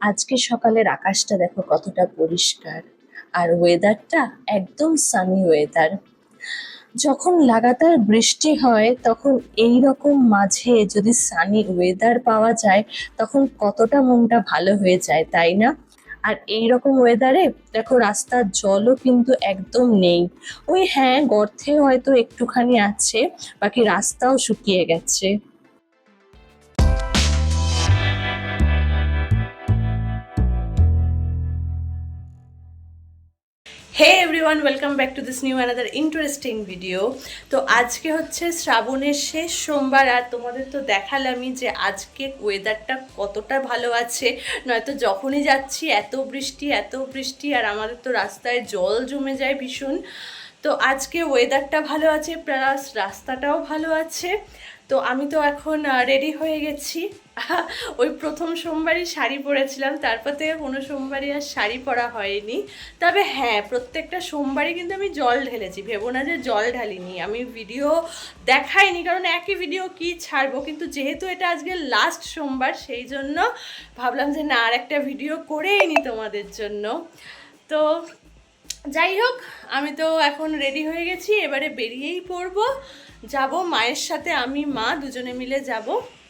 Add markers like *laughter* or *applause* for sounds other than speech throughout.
আজকে সকালের আকাশটা দেখো কতটা পরিষ্কার। আর ওয়েদারটা একদম সানি ওয়েদার যখন লাগাতার বৃষ্টি হয়, তখন এই রকম মাঝে যদি সানি ওয়েদার পাওয়া যায়, তখন কতটা মনটা ভালো হয়ে যায়, তাই না? আর এই রকম ওয়েদারে দেখো রাস্তার জলও কিন্তু একদম নেই। ওই হ্যাঁ গর্তে হয়তো একটুখানি আছে, বাকি রাস্তাও শুকিয়ে গেছে। Everyone welcome back to this new another interesting video তো আজকে হচ্ছে শ্রাবণের শেষ সোমবার, আর তোমাদের তো দেখালামই যে আজকে ওয়েদারটা কতটা ভালো আছে। নয়তো যখনই যাচ্ছি, এত বৃষ্টি এত বৃষ্টি, আর আমাদের তো রাস্তায় জল জমে যায় ভীষণ। তো আজকে ওয়েদারটা ভালো আছে, প্লাস রাস্তাটাও ভালো আছে। তো আমি তো এখন রেডি হয়ে গেছি। *laughs* ওই প্রথম সোমবারই শাড়ি পরেছিলাম, তারপর থেকে কোনো সোমবারই আর শাড়ি পরা হয়নি। তবে হ্যাঁ প্রত্যেকটা সোমবারই কিন্তু আমি জল ঢেলেছি। ভেবো না যে জল ঢালিনি, আমি ভিডিও দেখাইনি, কারণ একই ভিডিও কি ছাড়বো? কিন্তু যেহেতু এটা আজকে লাস্ট সোমবার, সেই জন্য ভাবলাম যে না আর একটা ভিডিও করেই নি তোমাদের জন্য। তো যাই হোক, আমি তো এখন রেডি হয়ে গেছি, এবারে বেরিয়েই পড়ব। যাব মায়ের সাথে, আমি, মা, দুজনে মিলে যাব।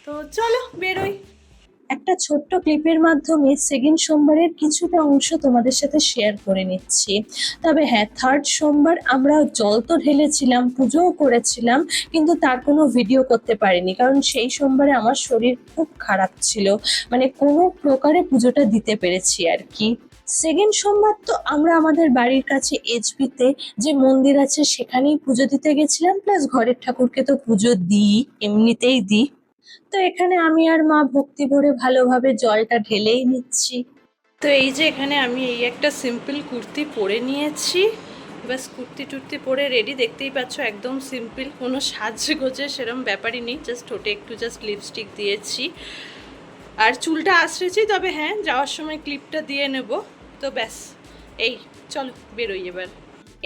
তো চলো, বেরোই। একটা ছোট্ট ক্লিপের মাধ্যমে সেকেন্ড সোমবারের কিছুটা অংশ তোমাদের সাথে শেয়ার করে নিচ্ছি। তবে হ্যাঁ থার্ড সোমবার আমরা জল তো ঢেলেছিলাম, পুজোও করেছিলাম, কিন্তু তার কোনো ভিডিও করতে পারিনি, কারণ সেই সোমবারে আমার শরীর খুব খারাপ ছিল। মানে কোনো প্রকারে পুজোটা দিতে পেরেছি আর কি। সেকেন্ড সোমবার তো আমরা আমাদের বাড়ির কাছে এইচপিতে যে মন্দির আছে সেখানেই পুজো দিতে গেছিলাম প্লাস ঘরের ঠাকুরকে তো পুজো দিই, এমনিতেই দিই। তো এখানে আমি আর মা ভক্তি ভরে ভালোভাবে জলটা ঢেলেই নিচ্ছি। তো এই যে এখানে আমি এই একটা সিম্পল কুর্তি পরে নিয়েছি। বাস কুর্তি টুর্তি পরে রেডি দেখতেই পাচ্ছ, একদম সিম্পল কোনো সাজগোজে সেরম ব্যাপারই নেই। জাস্ট ঠোঁটে একটু জাস্ট লিপস্টিক দিয়েছি। আর চুলটা আশ্রেছি তবে হ্যাঁ যাওয়ার সময় ক্লিপটা দিয়ে নেব। তো ব্যাস, এই, চলো বেরোই এবার।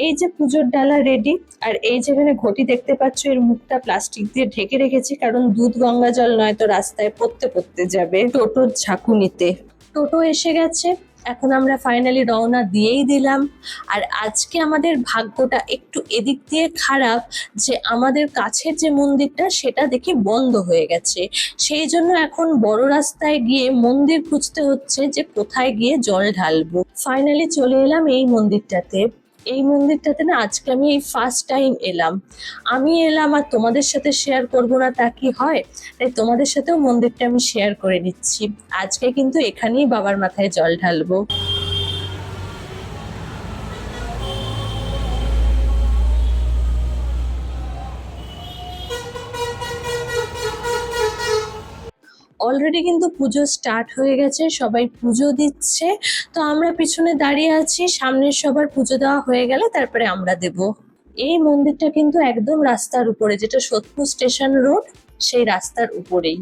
এই যে পুজোর ডালা রেডি আর এই যেখানে ঘটি দেখতে পাচ্ছ, এর মুখটা প্লাস্টিক দিয়ে ঢেকে রেখেছি, কারণ দুধ, গঙ্গা জল নয় তো রাস্তায় পড়তে পড়তে যাবে টোটোর ঝাঁকুনিতে। টোটো এসে গেছে এখন আমরা ফাইনালি রওনা দিয়েই দিলাম। আর আজকে আমাদের ভাগ্যটা একটু এদিক দিয়ে খারাপ যে আমাদের কাছের যে মন্দিরটা, সেটা দেখি বন্ধ হয়ে গেছে। সেই জন্য এখন বড় রাস্তায় গিয়ে মন্দির খুঁজতে হচ্ছে যে কোথায় গিয়ে জল ঢালবো। ফাইনালি চলে এলাম এই মন্দিরটাতে। এই মন্দিরটাতে না আজকে আমি এই ফার্স্ট টাইম এলাম। আমি এলাম আর তোমাদের সাথে শেয়ার করব না তা কি হয়? তাই তোমাদের সাথেও মন্দিরটা আমি শেয়ার করে নিচ্ছি। আজকে কিন্তু এখানেই বাবার মাথায় জল ঢালবো। অলরেডি কিন্তু পুজো স্টার্ট হয়ে গেছে, সবাই পুজো দিচ্ছে। তো আমরা পিছনে দাঁড়িয়ে আছি, সামনের সবার পুজো দেওয়া হয়ে গেলে তারপরে আমরা দেব। এই মন্দিরটা কিন্তু একদম রাস্তার উপরে, যেটা সোদপুর স্টেশন রোড সেই রাস্তার উপরেই।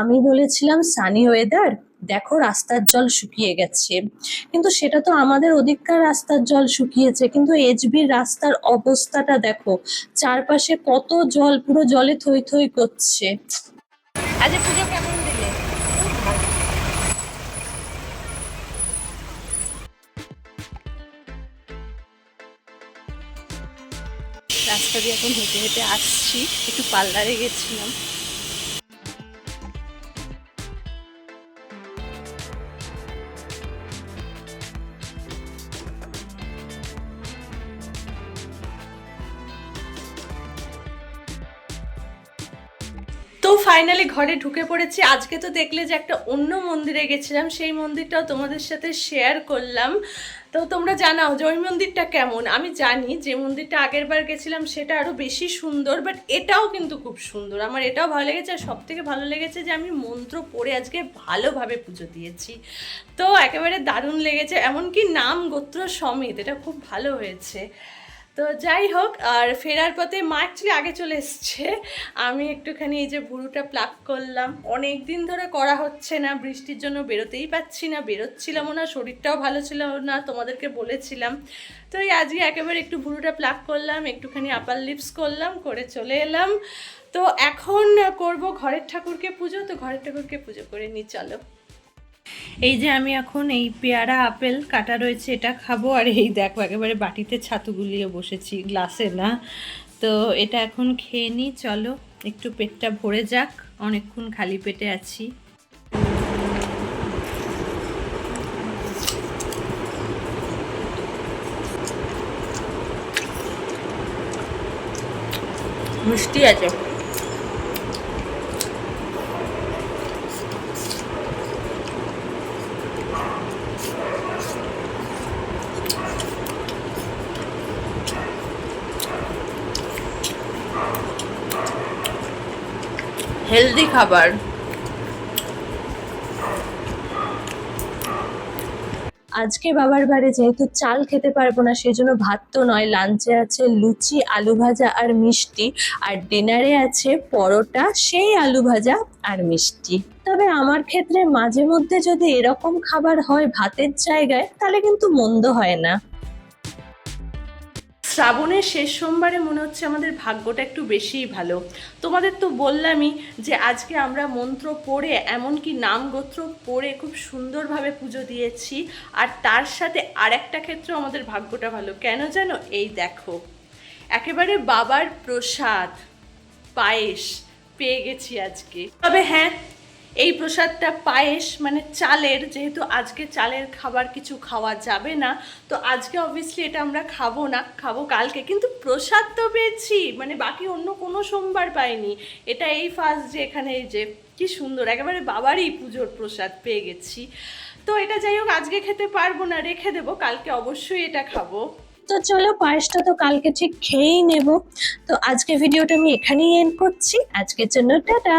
আমি বলেছিলাম সানি ওয়েদার দেখো রাস্তার জল শুকিয়ে গেছে। কিন্তু সেটা তো আমাদের ওদিককার রাস্তার জল শুকিয়েছে, কিন্তু এইচবির রাস্তার অবস্থাটা দেখো, চারপাশে কত জল, পুরো জলে থই থই করছে। আজ পুজো কেমন দিলে? রাস্তা দিয়ে এখন হেঁটে হেঁটে আসছি, একটু পার্লারে গেছিলাম। তো ফাইনালি ঘরে ঢুকে পড়েছি। আজকে তো দেখলে যে একটা অন্য মন্দিরে গেছিলাম, সেই মন্দিরটাও তোমাদের সাথে শেয়ার করলাম। তো তোমরা জানাও যে ওই মন্দিরটা কেমন? আমি জানি যে মন্দিরটা আগের বার গেছিলাম, সেটা আরও বেশি সুন্দর বাট এটাও কিন্তু খুব সুন্দর। আমার এটাও ভালো লেগেছে, আর সব থেকে ভালো লেগেছে যে আমি মন্ত্র পড়ে আজকে ভালোভাবে পুজো দিয়েছি। তো একেবারে দারুণ লেগেছে, এমনকি নাম গোত্র সমেত, এটা খুব ভালো হয়েছে। তো যাই হোক, আর ফেরার পথে মা অ্যাকচুয়ালি আগে চলে এসছে। আমি একটুখানি এই যে ভুরুটা প্লাক করলাম। অনেক দিন ধরে করা হচ্ছে না, বৃষ্টির জন্য বেরোতেই পাচ্ছি না, বেরোচ্ছিলামও না, শরীরটাও ভালো ছিল না, তোমাদেরকে বলেছিলাম। তো এই আজকে একেবারে একটু ভুরুটা প্লাক করলাম, একটুখানি আপার লিপস করলাম, করে চলে এলাম। তো এখন করব ঘরের ঠাকুরকে পুজো, তো ঘরের ঠাকুরকে পুজো করে নিই, চলো। এই যে আমি এখন এই পেয়ারা, আপেল কাটা রয়েছে, এটা খাব। আর এই দেখো, একেবারে বাটিতে ছাতু গুলিয়ে বসেছি, গ্লাসে না। তো এটা এখন খেয়ে নিই চলো একটু পেটটা ভরে যাক, অনেকক্ষণ খালি পেটে আছি। মিষ্টি আছে। হেলদি খাবার। আজকে বাবার বাড়ি যেহেতু চাল খেতে পারব না সেই জন্য ভাত তো নয়, লাঞ্চে আছে লুচি, আলু ভাজা আর মিষ্টি। আর ডিনারে আছে পরোটা, সেই আলু ভাজা আর মিষ্টি। তবে আমার ক্ষেত্রে মাঝে মধ্যে যদি এরকম খাবার হয় ভাতের জায়গায়, তাহলে কিন্তু মন্দ হয় না। শ্রাবণের শেষ সোমবারে মনে হচ্ছে আমাদের ভাগ্যটা একটু বেশিই ভালো। তোমাদের তো বললামই যে আজকে আমরা মন্ত্র পড়ে, এমনকি নাম গোত্র পড়ে খুব সুন্দরভাবে পুজো দিয়েছি, আর তার সাথে আরেকটা ক্ষেত্রেও আমাদের ভাগ্যটা ভালো। কেন জানো? এই দেখো, একেবারে বাবার প্রসাদ, পায়েস পেয়ে গেছি আজকে। তবে হ্যাঁ এই প্রসাদটা পায়েস মানে চালের, যেহেতু আজকে চালের খাবার কিছু খাওয়া যাবে না, তো আজকে অবভিয়াসলি এটা আমরা খাব না, খাব কালকে। কিন্তু প্রসাদ তো পেয়েছি মানে বাকি অন্য কোনো সোমবার পাইনি। এটা এই ফার্স্ট যে এখানে এই যে, কি সুন্দর, একেবারে বাবারই পুজোর প্রসাদ পেয়ে গেছি। তো এটা যাই হোক, আজকে খেতে পারব না, রেখে দেবো, কালকে অবশ্যই এটা খাব। তো চলো, পায়েসটা তো কালকে ঠিক খেয়েই নেব। তো আজকে ভিডিওটা আমি এখানেই এন্ড করছি। আজকের জন্য টাটা!